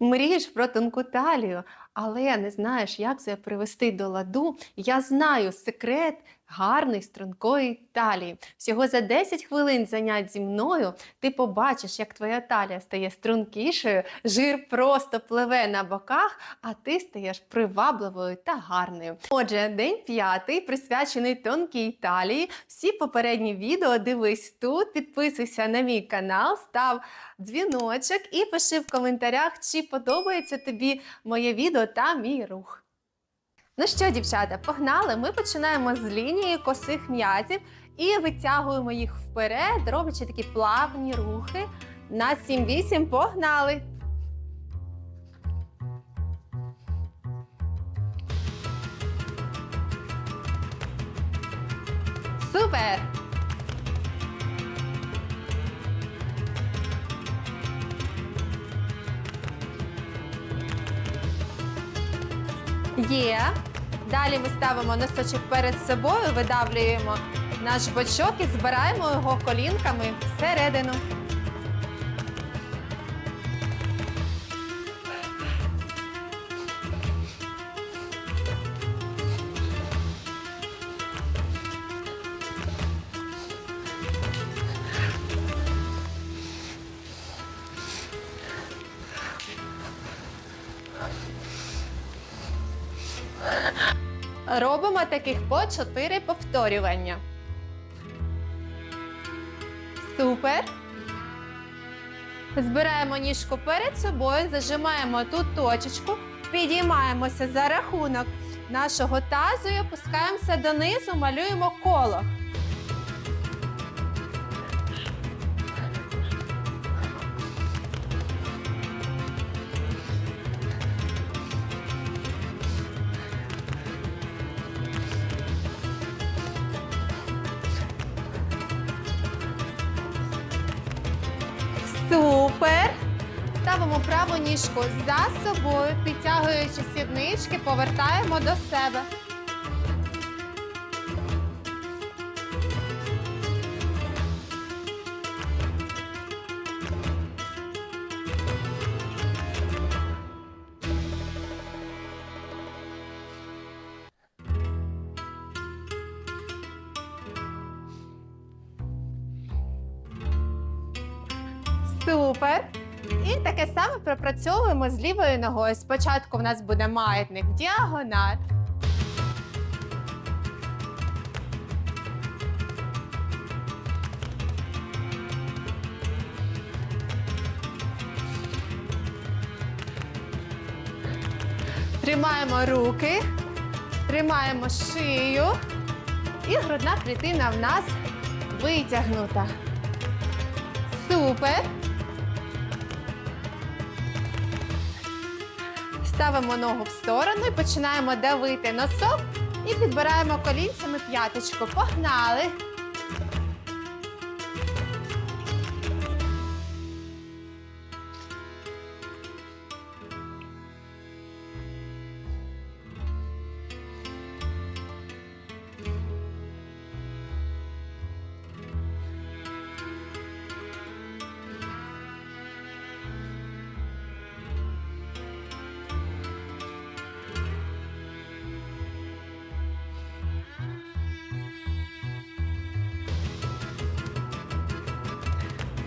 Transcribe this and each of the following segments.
Мрієш про тонку талію, але не знаєш, як це привести до ладу. Я знаю секрет гарної стрункої талії. Всього за 10 хвилин занять зі мною ти побачиш, як твоя талія стає стрункішою, жир просто пливе на боках, а ти стаєш привабливою та гарною. Отже, день п'ятий присвячений тонкій талії. Всі попередні відео дивись тут, підписуйся на мій канал, став дзвіночок і пиши в коментарях, чи подобається тобі моє відео та мій рух. Ну що, дівчата, погнали! Ми починаємо з лінії косих м'язів і витягуємо їх вперед, роблячи такі плавні рухи. На 7-8 погнали! Супер! Є. Далі ми ставимо носочок перед собою, видавлюємо наш бочок і збираємо його колінками всередину. Робимо таких по 4 повторювання. Супер. Збираємо ніжку перед собою, зажимаємо тут точечку, підіймаємося за рахунок нашого тазу і опускаємося донизу, малюємо коло. Праву ніжку за собою, підтягуючи сіднички, повертаємо до себе. Супер! І таке саме пропрацьовуємо з лівою ногою. Спочатку в нас буде маятник діагональ. Тримаємо руки, тримаємо шию. І грудна клітина в нас витягнута. Супер. Ставимо ногу в сторону і починаємо давити носок і підбираємо колінцями п'яточку. Погнали!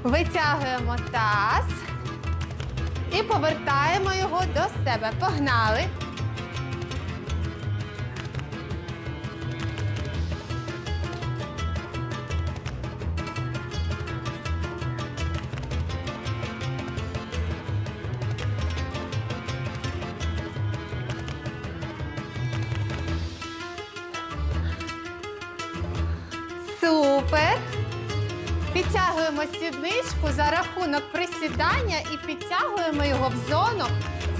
Витягуємо таз і повертаємо його до себе. Погнали! Сідничку за рахунок присідання і підтягуємо його в зону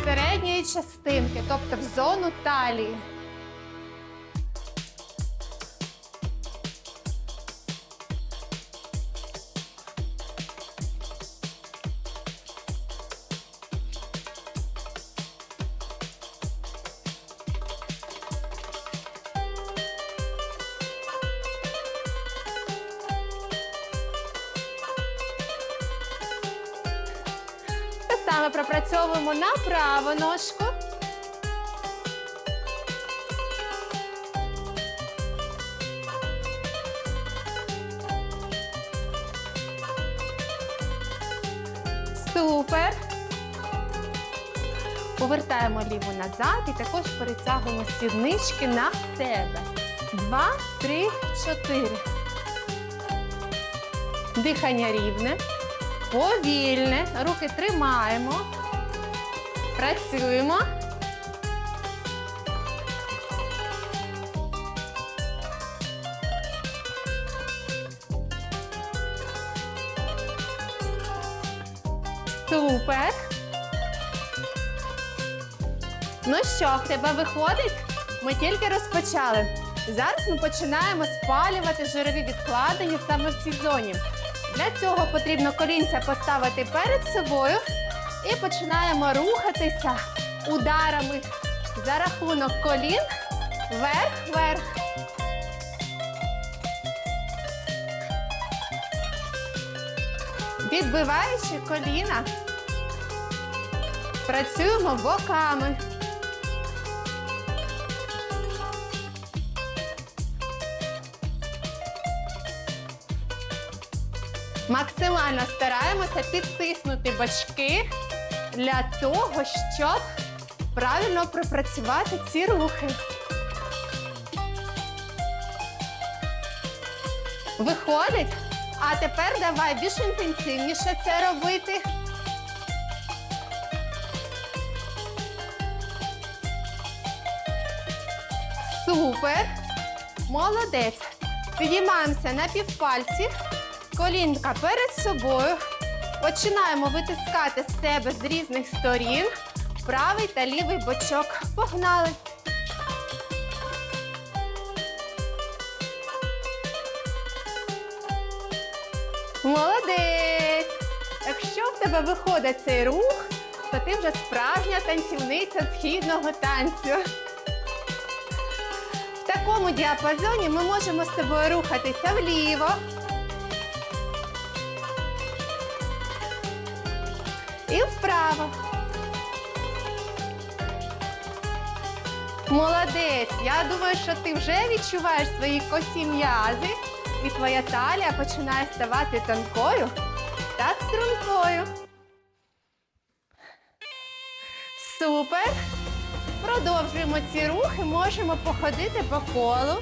середньої частинки, тобто в зону талії. Саме пропрацьовуємо на праву ножку. Супер. Повертаємо ліву назад і також перетягуємо сіднички на себе. Два, три, чотири. Дихання рівне. Повільне. Руки тримаємо. Працюємо. Супер. Ну що, в тебе виходить? Ми тільки розпочали. Зараз ми починаємо спалювати жирові відкладення саме в цій зоні. Для цього потрібно колінця поставити перед собою і починаємо рухатися ударами за рахунок колін вверх-вверх. Відбиваючи коліна, працюємо боками. Максимально стараємося підтиснути бочки для того, щоб правильно пропрацювати ці рухи. Виходить? А тепер давай більш інтенсивніше це робити. Супер! Молодець! Підіймаємося на півпальці, колінка перед собою. Починаємо витискати з себе з різних сторін. Правий та лівий бочок. Погнали! Молодець! Якщо в тебе виходить цей рух, то ти вже справжня танцівниця східного танцю. В такому діапазоні ми можемо з тобою рухатися вліво. І вправо. Молодець! Я думаю, що ти вже відчуваєш свої косі м'язи, і твоя талія починає ставати тонкою та стрункою. Супер! Продовжуємо ці рухи, можемо походити по колу.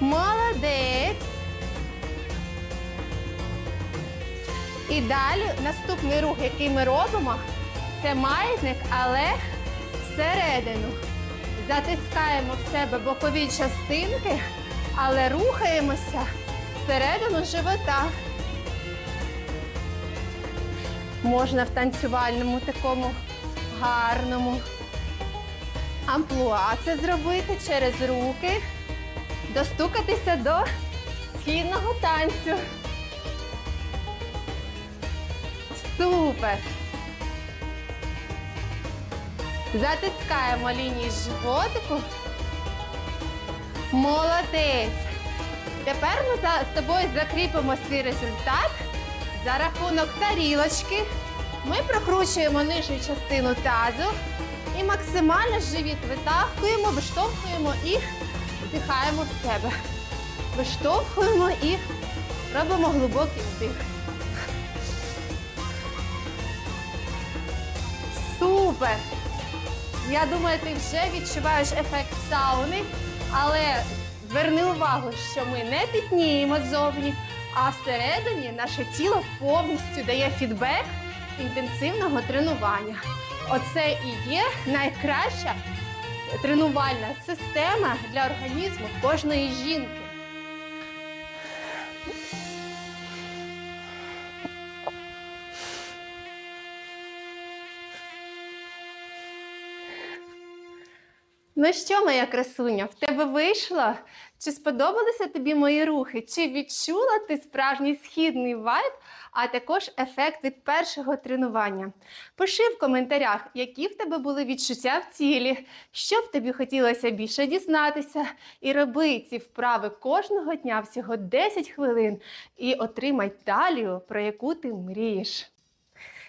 Молодець. І далі наступний рух, який ми робимо, це маятник, але всередину. Затискаємо в себе бокові частинки, але рухаємося всередину живота. Можна в танцювальному такому гарному амплуа це зробити через руки, достукатися до східного танцю. Супер! Затискаємо лінії животику. Молодець! Тепер ми з тобою закріпимо свій результат за рахунок тарілочки. Ми прокручуємо нижню частину тазу і максимально живіт витахуємо, виштовхуємо і вдихаємо в себе. Виштовхуємо і робимо глибокий вдих. Супер! Я думаю, ти вже відчуваєш ефект сауни, але зверни увагу, що ми не пітніємо ззовні, а всередині наше тіло повністю дає фідбек інтенсивного тренування. Оце і є найкраща тренувальна система для організму кожної жінки. Ну що, моя красуня, в тебе вийшло? Чи сподобалися тобі мої рухи? Чи відчула ти справжній східний вайб, а також ефект від першого тренування? Пиши в коментарях, які в тебе були відчуття в тілі, що б тобі хотілося більше дізнатися, і роби ці вправи кожного дня всього 10 хвилин і отримай талію, про яку ти мрієш.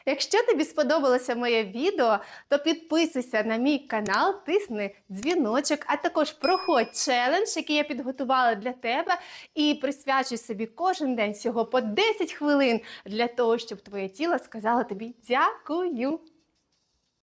Якщо тобі сподобалося моє відео, то підписуйся на мій канал, тисни дзвіночок, а також проходь челендж, який я підготувала для тебе, і присвячуй собі кожен день всього по 10 хвилин для того, щоб твоє тіло сказало тобі дякую.